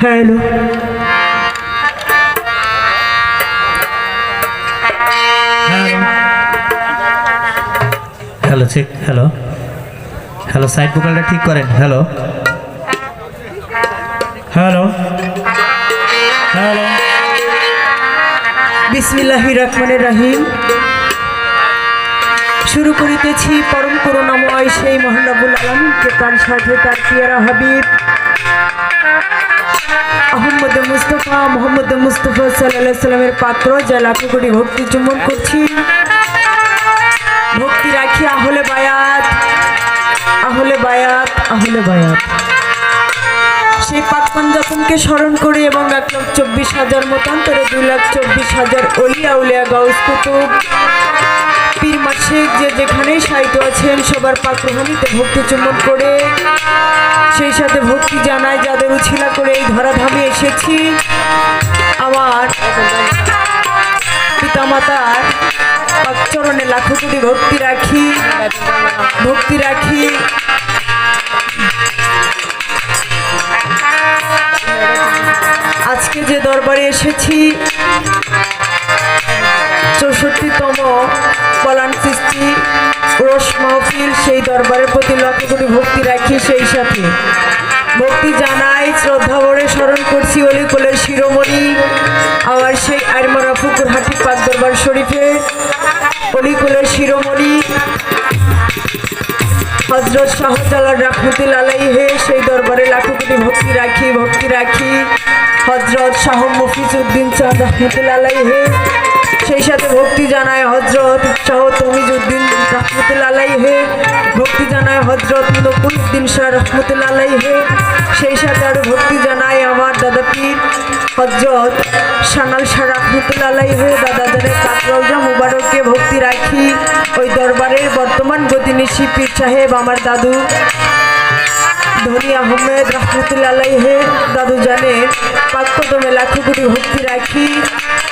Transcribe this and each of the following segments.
Hello. Hello check hello. Hello side ভোকালটা ঠিক করেন hello. Hello. Hello. বিসমিল্লাহ রহমানের রাহিম। শুরু করিতেছি পরম করুণাময় সেই মহানবুল আলমিনকে তার সাথে তার পিয়ারা হাবিব। আহম্মদ মুস্তফা, মোহাম্মদ মুস্তফা সাল্লাহ সাল্লামের পাত্র যা লাখো কোটি ভক্তি চুম্বন করছি। ভক্তি রাখি আহলে বায়াত আহলে বায়াত আহলে বায়াত। সেই পাক পঞ্জাতনকে স্মরণ করে এবং এক লাখ চব্বিশ হাজার মতান্তরে দুই লাখ চব্বিশ হাজার অলিয়া উলিয়া গাউস কুতুব। মাসিক যে যেখানেই সাহিত্য আছেন, সবার পাক রোহানিতে ভক্তি চুম্বন করে, সেই সাথে ভক্তি জানায় যাদের উছিলা করে এই ধরাধামে এসেছি আমার পিতামাতার চরণে লাখো কোটি ভক্তি রাখি ভক্তি রাখি। আজকে যে দরবারে এসেছি, চৌষট্টিতম পলান রোশ মাহফিল সেই দরবারের প্রতি লক্ষ্য কোটি ভক্তি রাখি সেই সাথে। ভক্তি জানাই, শ্রদ্ধা ভরে স্মরণ করছি অলিকুলের শিরোমণি, আবার সেই আরমারা ফুকুর হাটি পাক দরবার শরীফে। অলিকুলের শিরোমণি, হজরত শাহজালাল রাহমতুল আলাইহে, সেই দরবারে লাখো কোটি ভক্তি রাখি ভক্তি রাখি। হজরত শাহ মফিজউদ্দিন চাঁদ রহমতুল আলাইহে সেই সাথে ভক্তি জানায় হজরত। শাহ তমিজউদ্দিন রহমতুল হে ভক্তি জানায় হজরত নকুলউদ্দিন শাহ রহমতুল হে সেই সাথে আরও ভক্তি জানায় আমার দাদা পীর হজরত সানাল শাহ রহমতুল আলাইহে। দাদা জানের কাকরৌজা মুবারককে ভক্তি রাখি। ওই দরবারের বর্তমান গতিনিশী পীর সাহেব আমার দাদু। ধনী আহমেদ রহমতুল্লা আলাইহে, দাদু জানের পাকদমে লাখো কোটি ভক্তি রাখি।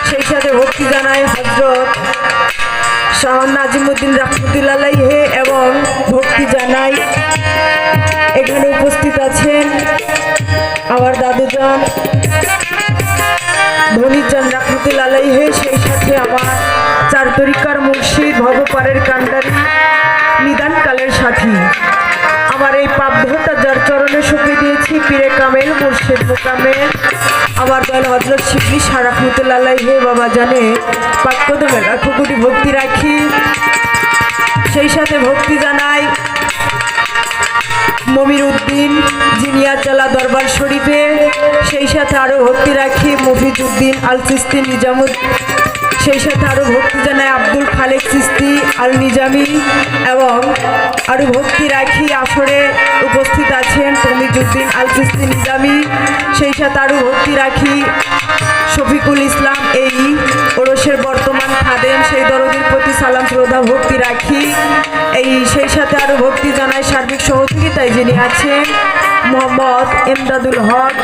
সেই সাথে ভক্তি জানায় হজরত শাহ নাজিমুদ্দিন রহমতুল্লা আলাইহে এবং ভক্তি জানাই এখানে উপস্থিত আছেন আমার দাদুজান ধনীচান রহমতুল্লা আলাইহে, সেই সাথে আমার চার তরিকার মুর্শিদ ভবপারের কান্ডারি, নিদানকালের সাথী। আমার এই পাপধতা পীরে কামেল, মুর্শিদ মোকামেল। আমার দল হজরত শিবলি সারাফুতুল্লাহ হে বাবা, জানে পাক্যদমে লাখো কোটি ভক্তি রাখি। সেই সাথে ভক্তি জানাই মমির উদ্দিন জিনিয়াচালা দরবার শরীফে। সেই সাথে আরও ভক্তি রাখি মফিজউদ্দিন উদ্দিন সিস্তি নিজামুদ সেই সাথে আরও ভক্তি জানায় আব্দুল খালেক সিস্তি, আল নিজামি এবং আরও ভক্তি রাখি আসরে উপস্থিত আছেন তমিজউদ্দিন আল সিস্তি নিজামি। সেই সাথে আরও ভক্তি রাখি শফিকুল ইসলাম এই ওরসের বর্তমান খাদেম। সেই দরদির প্রতি সালাম শ্রদ্ধা, ভক্তি রাখি। এই সেই সাথে আরও ভক্তি জানায় সার্বিক সহযোগিতায় যিনি আছেন, মোহাম্মদ এমদাদুল হক।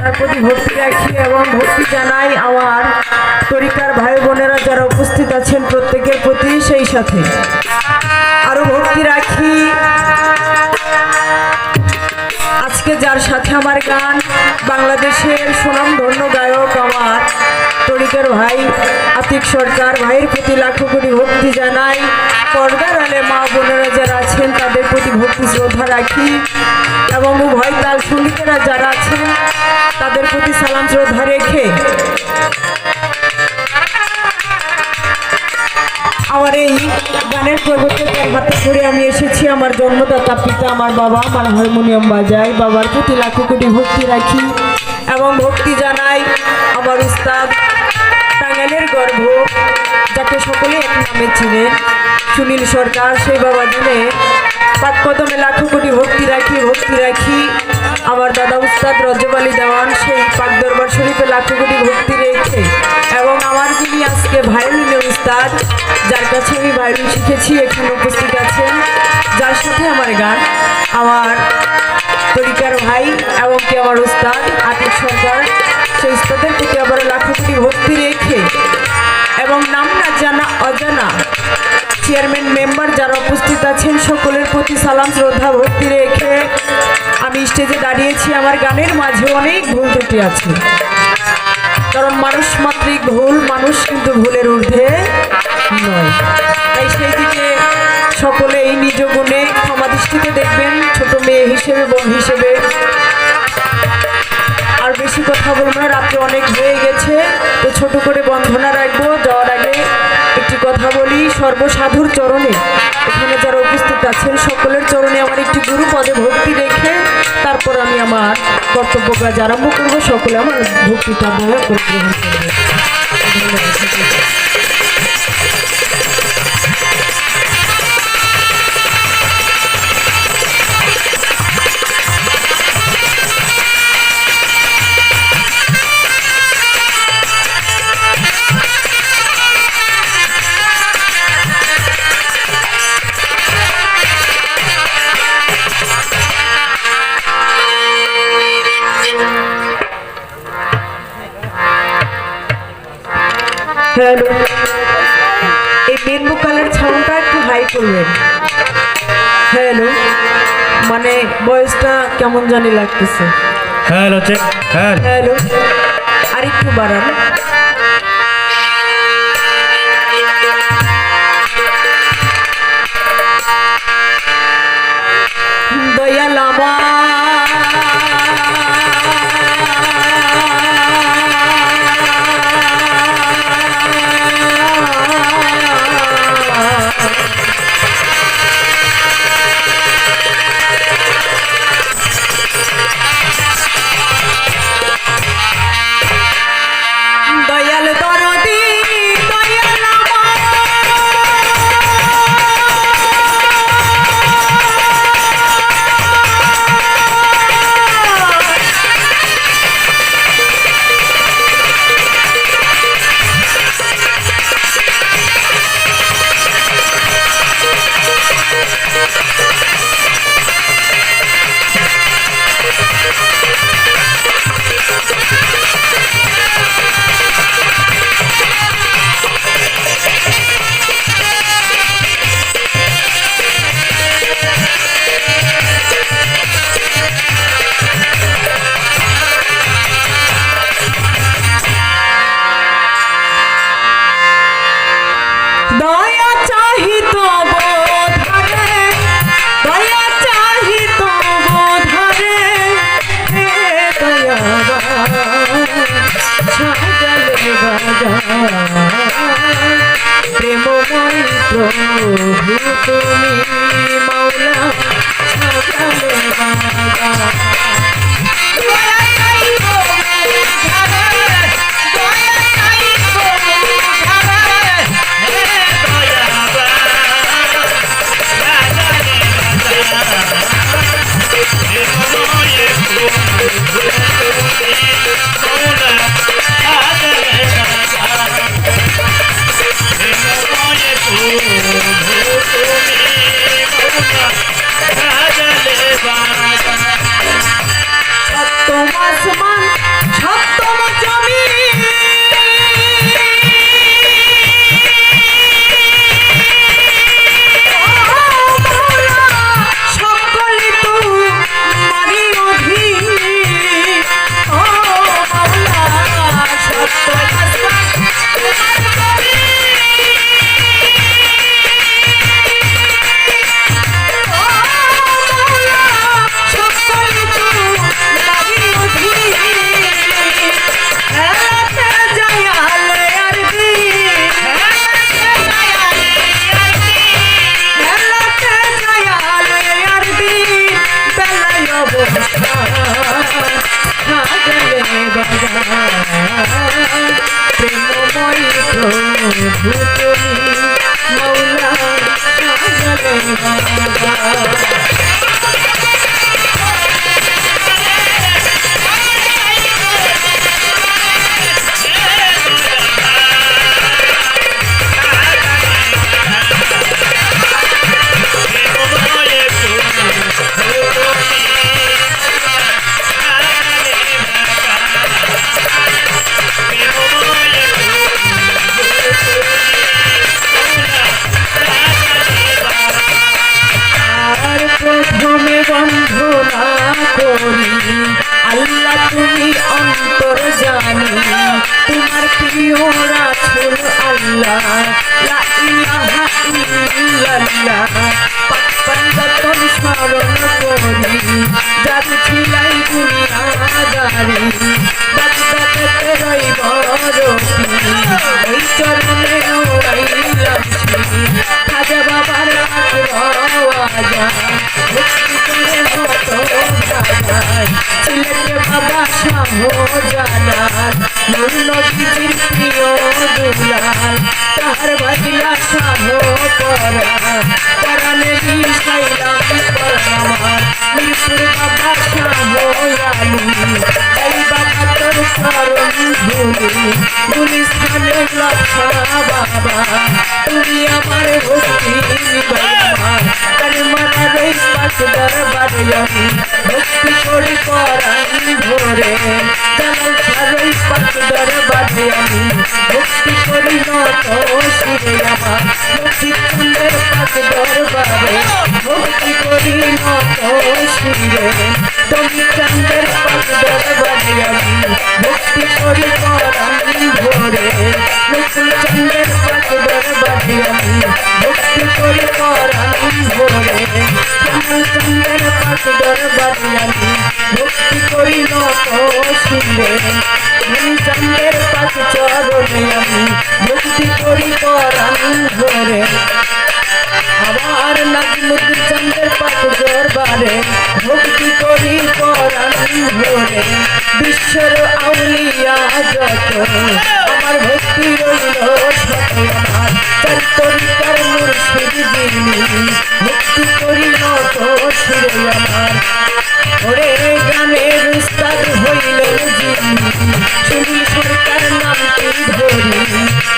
তার প্রতি ভক্তি রাখি এবং ভক্তি জানাই আমার তরিকার ভাই বোনেরা যারা উপস্থিত আছেন প্রত্যেকের প্রতি সেই সাথে। আরও ভক্তি রাখি। আজকে যার সাথে আমার গান, বাংলাদেশের সুনামধন্য গায়ক আমার তরিকার ভাই, আতিক সরকার ভাইয়ের প্রতি লাখো কোটি ভক্তি জানাই। পর্দার আলে মা বোনেরা যারা আছেন, তাদের প্রতি ভক্তি শ্রদ্ধা রাখি। এবং উভয় তাল সঙ্গীতেরা যারা আছেন, তাদের প্রতি সালাম শ্রদ্ধা রেখে আমার এই গানের প্রবর্তকের হাতে করে আমি এসেছি। আমার জন্মদাতা পিতা, আমার বাবা, আমার হারমোনিয়াম বাজায়। বাবার প্রতি লাখো কোটি ভক্তি রাখি এবং ভক্তি জানাই। আমার উস্তাদ যাকে সকলে এক নামে চিনেন সুনীল সরকার সেই বাবা জানে পাক কদমে লাখো কোটি ভক্তি রাখি ভক্তি রাখি। আমার দাদা উস্তাদ রজব আলী দেওয়ান সেই পাক দরবার শরীফে লাখো কোটি ভক্তি রেখে, এবং আমার যিনি আজকে ভায়োলিনের উস্তাদ, যার কাছে আমি ভায়োলিন শিখেছি, এখানে উপস্থিত আছেন। যার সাথে আমার গান, আমার তরিকার ভাই এবং কি আমার উস্তাদ আতিক সরকার, সেই উস্তাদের প্রতি আবার লাখো কোটি ভক্তি রেখে এবং নাম না জানা অজানা। চেয়ারম্যান মেম্বার যারা উপস্থিত আছেন, সকলের প্রতি সালাম, শ্রদ্ধা, ভক্তি রেখে আমি স্টেজে দাঁড়িয়েছি। আমার গানের মাঝে অনেক ভুল ত্রুটি আছে। কারণ মানুষ মাত্রিক ভুল, মানুষ কিন্তু ভুলের ঊর্ধ্বে নয়। তাই সেই দিকে সকলে এই নিজ গুণে ক্ষমা দৃষ্টিতে দেখবেন, ছোট মেয়ে হিসেবে, বোন হিসেবে। আর বেশি কথা বলব না, রাত্রে অনেক হয়ে গেছে, তো ছোট করে বন্ধনা রাখব। কথা বলি সর্বসাধুর চরণে। এখানে যারা উপস্থিত আছেন, সকলের চরণে আমার একটি গুরু পদে ভক্তি রেখে তারপর আমি আমার কর্তব্য কাজ আরম্ভ করব। সকলে আমার ভক্তিটা দয়া এই মেন ভোকালের ছাউন্ডটা একটু হাই করবেন। হ্যালো মানে বয়সটা কেমন জানি লাগতেছে। হ্যালো চেক হ্যাঁ। হ্যালো আর একটু বাড়ান। দয়াল আমার। মৌলা পাপন স্মরণ করি যার ছিলাই দুনিয়াদারি বাগদাতে রইব রতি ওই চরণে উড়াইলাম খাজা বাবার আগ্রওয়াজা ভক্তি করে ভাজায় ছিলেন বাবা শাহ জালাল নুর নবীজির প্রিয় দুলাল তাহার বাজিলা শাহ পরা পরানে বিষাইলাম পরামার মিরপুর বাবা শাহ আলী এই বাবা তোর চরণ ধুলি গুলিস্থানে লক্ষা বাবা তুমি আমার ভক্তি নিবাইমার তার এই পাশ দরবারে আমি ভরে জালাল ছাড়ই পাশ দরবারে আমি। ভক্তি করি নত শিরে আমার। ভক্তি চন্দ্রের পাশ দরবারে ভক্তি করি নত শিরে। তুমি চন্দ্রের পাশ দরবারে আমি। ভক্তি করি পরাণ ভরে মুকুল চন্দ্রের পাশ দরবারে আমি। ভক্তি করি পরাণ ভরে শ্যামল চন্দ্রের পাশ দরবারে আমি। ভক্তি করি নত শিরে ধনী চন্দ্রের পাশ চরণে আমি ভক্তি করি পরাণ ভরে আবার নাজিমুদ্দিন চন্দ্রের পাশ দরবারে ভক্তি করি পরাণ ভরে বিশ্বের আউলিয়া যত আমার ভক্তি রইল আমার করি আমার ওরে গানের উস্তাদ হইলেন যিনি সুনীল সরকার নামটি ধরি,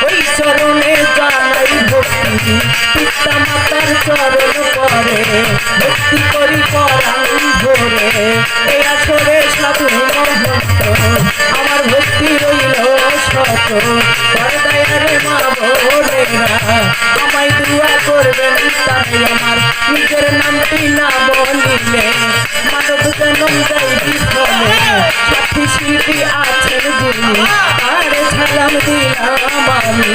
ওই চরণে জানাই ভক্তি। পিতা মাতার চরণ করে, ভক্তি করি পরাণ ভরে। এই আসরে সাধু মহন্ত, আমার ভক্তি রইল শত পর্দায়ারে মা বোনেরা আমায় দুয়া করবেন তাই আমার নিজের নামটি না বলিলে মানব জনম যাই বিফলে সাথী শিল্পী আছেন যিনি তারে সালাম দিলাম আমি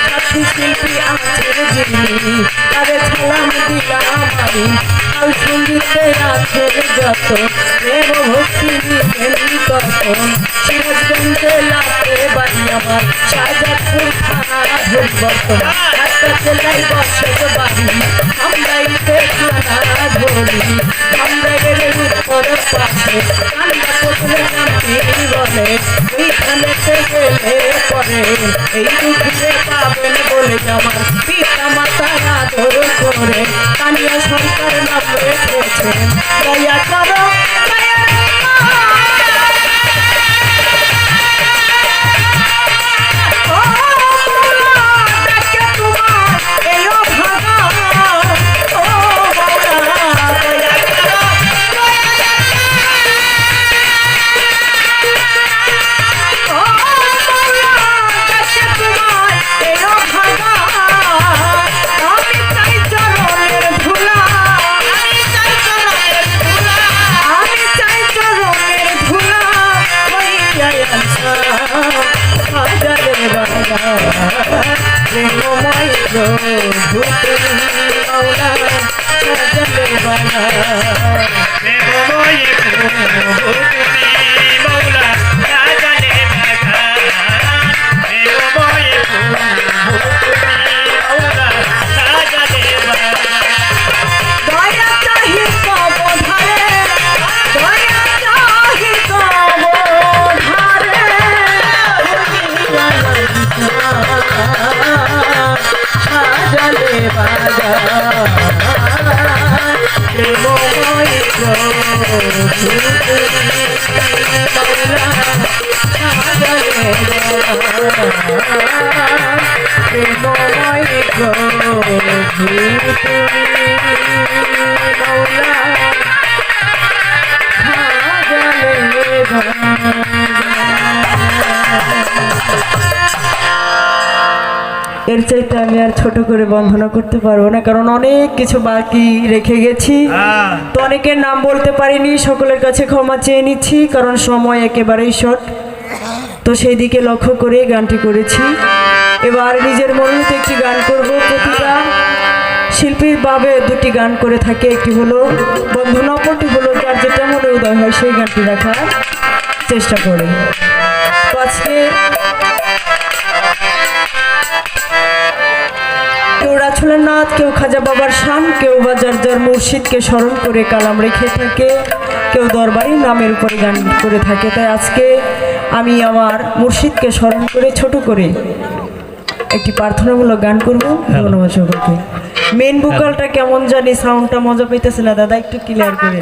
সাথী শিল্পী আছেন যিনি তারে সালাম দিলাম আমি কাল সঙ্গীতে আছেন যত প্রেম ভক্তি নিবেন তখন সিরাজগঞ্জে বাড়ি আমার শাহজাদপুর থানা একটা জেলায় বসত বাড়ি আমরা ইতে থানা ধরি। আমরা গেলে উত্তর পাশে কান্না পুতলে নামটি বলে, এইখানে গেলে পরে এর চাইতে আমি আর ছোট করে বন্ধনা করতে পারব না কারণ অনেক কিছু বাকি রেখে গেছি। তো অনেকের নাম বলতে পারিনি সকলের কাছে ক্ষমা চেয়ে নিচ্ছি কারণ সময় একেবারেই শর্ট তো সেই দিকে লক্ষ্য করে গানটি করেছি। এবার নিজের ভাবে দুটি গান করে থাকে। একটি হলো বন্ধু নম্বরটি হলো যার যেটা মনে উদয় হয়। সেই গানটি রাখার চেষ্টা করে। তো আজকে কেউ রাছুলের নাথ, কেউ খাজা বাবার শান, কেউ বা যার যার মুর্শিদকে স্মরণ করে কালাম রেখে থাকে, কেউ দরবারি নামের উপরে গান করে থাকে। তাই আজকে আমি আমার মুর্শিদকে স্মরণ করে ছোট করে একটি প্রার্থনামূলক গান করব। ধন্যবাদ সকলকে। মেন ভোকালটা কেমন জানি সাউন্ডটা মজা পাইতেছে না দাদা একটু ক্লিয়ার করে।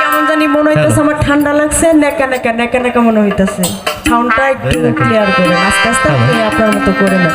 কেমন জানি মনে হইতেছে আমার ঠান্ডা লাগছে নেকা নেকা নেকা নেকা মনে হইতেছে। সাউন্ডটা একটু ক্লিয়ার করে আস্তে আস্তে আপনার মতো করে নেন।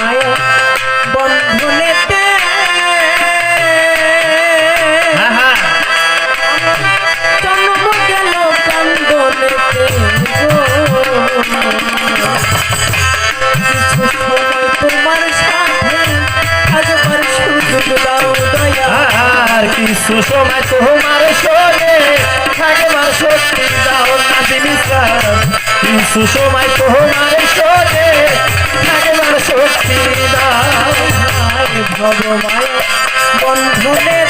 সুষমা তোমার সরে থাকবার সত্যি দাও না দিমিসার সুষমা তোমার সরে থাকবার সত্যি দাও ভগবান বন্ধনে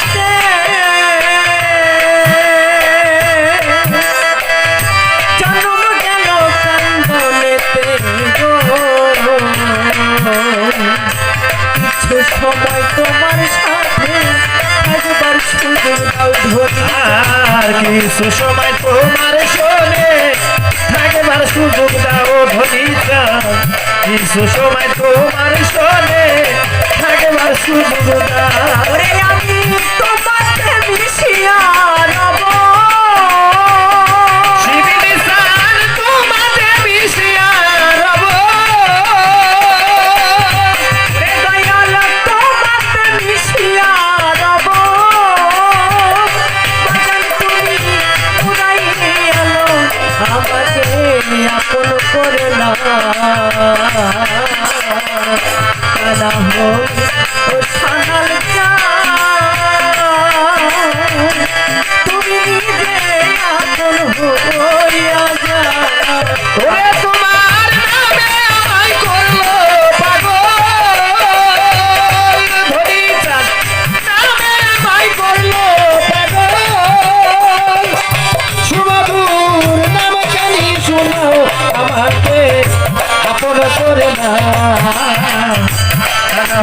কিছু সময় তোমার শোনে। থাকবার সুযোগ দাও ধনিতা কিছু সময় তোমার শোনে। থাকবার সুযোগ দাও।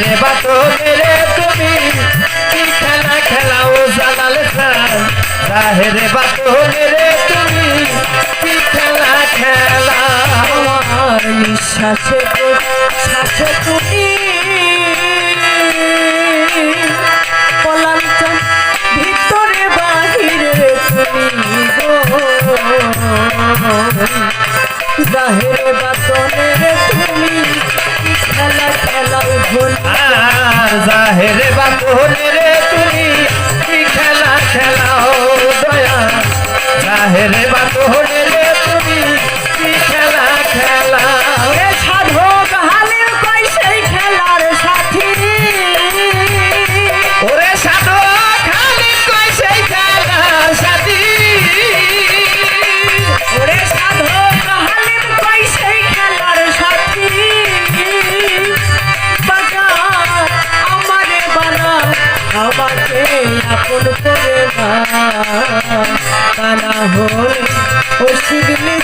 রে বাতলে রে তুমি কি খেলা খেলাও জালাল রাহে রে বাতলে রে তুমি কি হেরে বাপনের হই ও শিবলি